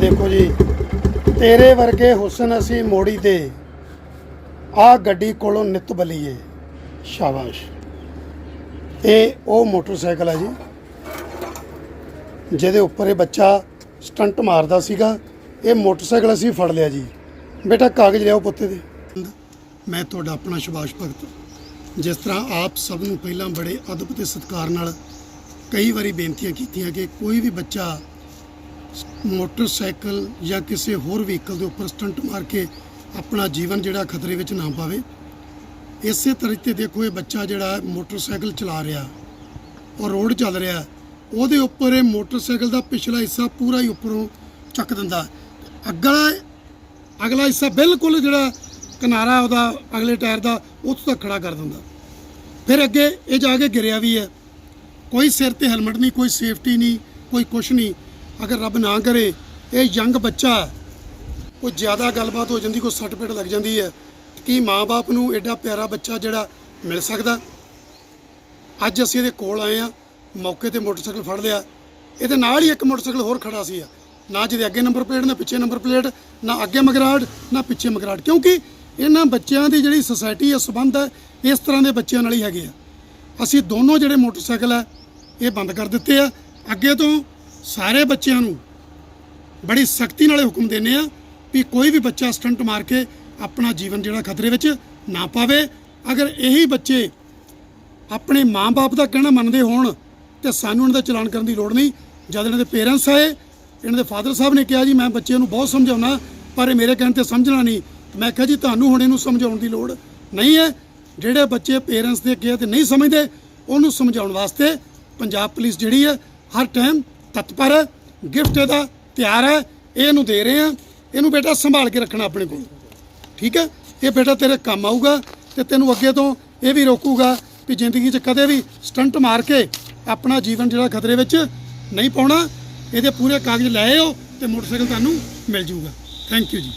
ਦੇਖੋ ਜੀ, ਤੇਰੇ ਵਰਗੇ ਹੁਸਨ ਅਸੀਂ ਮੋੜੀ ਤੇ, ਆ ਗੱਡੀ ਕੋਲੋਂ ਨਿਤ ਬਲੀਏ, ਸ਼ਾਬਾਸ਼। ਇਹ ਉਹ ਮੋਟਰਸਾਈਕਲ ਹੈ ਜੀ, ਜਿਹਦੇ ਉੱਪਰ ਇਹ ਬੱਚਾ ਸਟੰਟ ਮਾਰਦਾ ਸੀਗਾ, ਇਹ ਮੋਟਰਸਾਈਕਲ ਅਸੀਂ ਫੜ ਲਿਆ ਜੀ। ਬੇਟਾ, ਕਾਗਜ਼ ਲਿਆਓ ਪੁੱਤੇ ਦੇ। ਮੈਂ ਤੁਹਾਡਾ ਆਪਣਾ ਸੁਭਾਸ਼ ਭਗਤ। ਜਿਸ ਤਰ੍ਹਾਂ ਆਪ ਸਭ ਨੂੰ ਪਹਿਲਾਂ ਬੜੇ ਅਦਬ ਤੇ ਸਤਿਕਾਰ ਨਾਲ ਕਈ ਵਾਰੀ ਬੇਨਤੀਆਂ ਕੀਤੀਆਂ ਕਿ ਕੋਈ ਵੀ ਬੱਚਾ ਮੋਟਰਸਾਈਕਲ ਜਾਂ ਕਿਸੇ ਹੋਰ ਵਹੀਕਲ ਦੇ ਉੱਪਰ ਸਟੰਟ ਮਾਰ ਕੇ ਆਪਣਾ ਜੀਵਨ ਜਿਹੜਾ ਖਤਰੇ ਵਿੱਚ ਨਾ ਪਾਵੇ। ਇਸੇ ਤਰੀਕੇ ਦੇਖੋ ਇਹ ਬੱਚਾ ਜਿਹੜਾ ਮੋਟਰਸਾਈਕਲ ਚਲਾ ਰਿਹਾ ਔਰ ਰੋਡ ਚੱਲ ਰਿਹਾ, ਉਹਦੇ ਉੱਪਰ ਇਹ ਮੋਟਰਸਾਈਕਲ ਦਾ ਪਿਛਲਾ ਹਿੱਸਾ ਪੂਰਾ ਹੀ ਉੱਪਰੋਂ ਚੱਕ ਦਿੰਦਾ। ਅਗਲਾ ਅਗਲਾ ਹਿੱਸਾ ਬਿਲਕੁਲ ਜਿਹੜਾ ਕਿਨਾਰਾ ਉਹਦਾ, ਅਗਲੇ ਟਾਇਰ ਦਾ, ਉੱਥੋਂ ਤੱਕ ਖੜਾ ਕਰ ਦਿੰਦਾ। ਫਿਰ ਅੱਗੇ ਇਹ ਜਾ ਕੇ ਗਿਰਿਆ ਵੀ ਹੈ। ਕੋਈ ਸਿਰ ਤੇ ਹੈਲਮਟ ਨਹੀਂ, ਕੋਈ ਸੇਫਟੀ ਨਹੀਂ, ਕੋਈ ਕੁਛ ਨਹੀਂ। ਅਗਰ ਰੱਬ ਨਾ ਕਰੇ, ਇਹ ਯੰਗ ਬੱਚਾ ਕੋਈ ਜ਼ਿਆਦਾ ਗੱਲਬਾਤ ਹੋ ਜਾਂਦੀ, ਕੋਈ ਸੱਟ ਪੇਟ ਲੱਗ ਜਾਂਦੀ ਹੈ ਕੀ ਮਾਂ-ਬਾਪ ਨੂੰ ਐਡਾ ਪਿਆਰਾ ਬੱਚਾ ਜਿਹੜਾ ਮਿਲ ਸਕਦਾ? ਅੱਜ ਅਸੀਂ ਇਹਦੇ ਕੋਲ ਆਏ ਆ ਮੌਕੇ ਤੇ ਮੋਟਰਸਾਈਕਲ ਫੜ ਲਿਆ। ਇਹਦੇ ਨਾਲ ਹੀ ਇੱਕ ਮੋਟਰਸਾਈਕਲ ਹੋਰ ਖੜਾ ਸੀ। ਨਾ ਜਿਹਦੇ ਅੱਗੇ ਨੰਬਰ ਪਲੇਟ, ਨਾ ਪਿੱਛੇ ਨੰਬਰ ਪਲੇਟ, ਨਾ ਅੱਗੇ ਮਗਰਾੜ, ਨਾ ਪਿੱਛੇ ਮਗਰਾੜ। ਕਿਉਂਕਿ ਇਹਨਾਂ ਬੱਚਿਆਂ ਦੀ ਜਿਹੜੀ ਸੁਸਾਇਟੀ ਹੈ, ਸਬੰਧ ਹੈ, ਇਸ ਤਰ੍ਹਾਂ ਦੇ ਬੱਚਿਆਂ ਨਾਲ ਹੀ ਹੈਗੇ ਆ। ਅਸੀਂ ਦੋਨੋਂ ਜਿਹੜੇ ਮੋਟਰਸਾਈਕਲ ਹੈ, ਇਹ ਬੰਦ ਕਰ ਦਿੱਤੇ ਆ। ਅੱਗੇ ਤੋਂ ਸਾਰੇ ਬੱਚਿਆਂ ਨੂੰ ਬੜੀ ਸਖਤੀ ਨਾਲ ਹੁਕਮ ਦਿੰਦੇ ਆ ਵੀ ਕੋਈ ਵੀ ਬੱਚਾ ਸਟੰਟ ਮਾਰ ਕੇ ਆਪਣਾ ਜੀਵਨ ਜਿਹੜਾ ਖਤਰੇ ਵਿੱਚ ਨਾ ਪਾਵੇ। ਅਗਰ ਇਹੀ ਬੱਚੇ ਆਪਣੇ ਮਾਂ-ਬਾਪ ਦਾ ਕਹਿਣਾ ਮੰਨਦੇ ਹੋਣ ਤੇ ਸਾਨੂੰ ਇਹਨਾਂ ਦਾ ਚਲਾਨ ਕਰਨ ਦੀ ਲੋੜ ਨਹੀਂ, ਜਦ ਇਹਨਾਂ ਦੇ ਪੇਰੈਂਟਸ ਆਏ, ਇਹਨਾਂ ਦੇ ਫਾਦਰ ਸਾਹਿਬ ਨੇ ਕਿਹਾ ਜੀ, ਮੈਂ ਬੱਚੇ ਨੂੰ ਬਹੁਤ ਸਮਝਾਉਣਾ, ਪਰ ਇਹ ਮੇਰੇ ਕਹਿਣ ਤੇ ਸਮਝਣਾ ਨਹੀਂ। ਮੈਂ ਕਿਹਾ ਜੀ, ਤੁਹਾਨੂੰ ਹੁਣ ਇਹਨੂੰ ਸਮਝਾਉਣ ਦੀ ਲੋੜ ਨਹੀਂ ਹੈ। ਜਿਹੜੇ ਬੱਚੇ ਪੇਰੈਂਟਸ ਦੇ ਕਿਹਾ ਤੇ ਨਹੀਂ ਸਮਝਦੇ, ਉਹਨੂੰ ਸਮਝਾਉਣ ਵਾਸਤੇ ਪੰਜਾਬ ਪੁਲਿਸ ਜਿਹੜੀ ਹੈ, ਹਰ ਟਾਈਮ ਤਤਪਰ ਹੈ ਗਿਫਟ ਇਹਦਾ ਤਿਆਰ ਹੈ ਇਹ ਇਹਨੂੰ ਦੇ ਰਹੇ ਆ ਇਹਨੂੰ ਬੇਟਾ ਸੰਭਾਲ ਕੇ ਰੱਖਣਾ ਆਪਣੇ ਕੋਲ। ਠੀਕ ਹੈ? ਇਹ ਬੇਟਾ ਤੇਰੇ ਕੰਮ ਆਊਗਾ ਤੇ ਤੈਨੂੰ ਅੱਗੇ ਤੋਂ ਇਹ ਵੀ ਰੋਕੂਗਾ ਵੀ ਜ਼ਿੰਦਗੀ 'ਚ ਕਦੇ ਵੀ ਸਟੰਟ ਮਾਰ ਕੇ ਆਪਣਾ ਜੀਵਨ ਜਿਹੜਾ ਖਤਰੇ ਵਿੱਚ ਨਹੀਂ ਪਾਉਣਾ। ਇਹਦੇ ਪੂਰੇ ਕਾਗਜ਼ ਲੈ ਆਓ ਤੇ ਮੋਟਰਸਾਈਕਲ ਤੁਹਾਨੂੰ ਮਿਲ ਜਾਊਗਾ ਥੈਂਕ ਯੂ ਜੀ।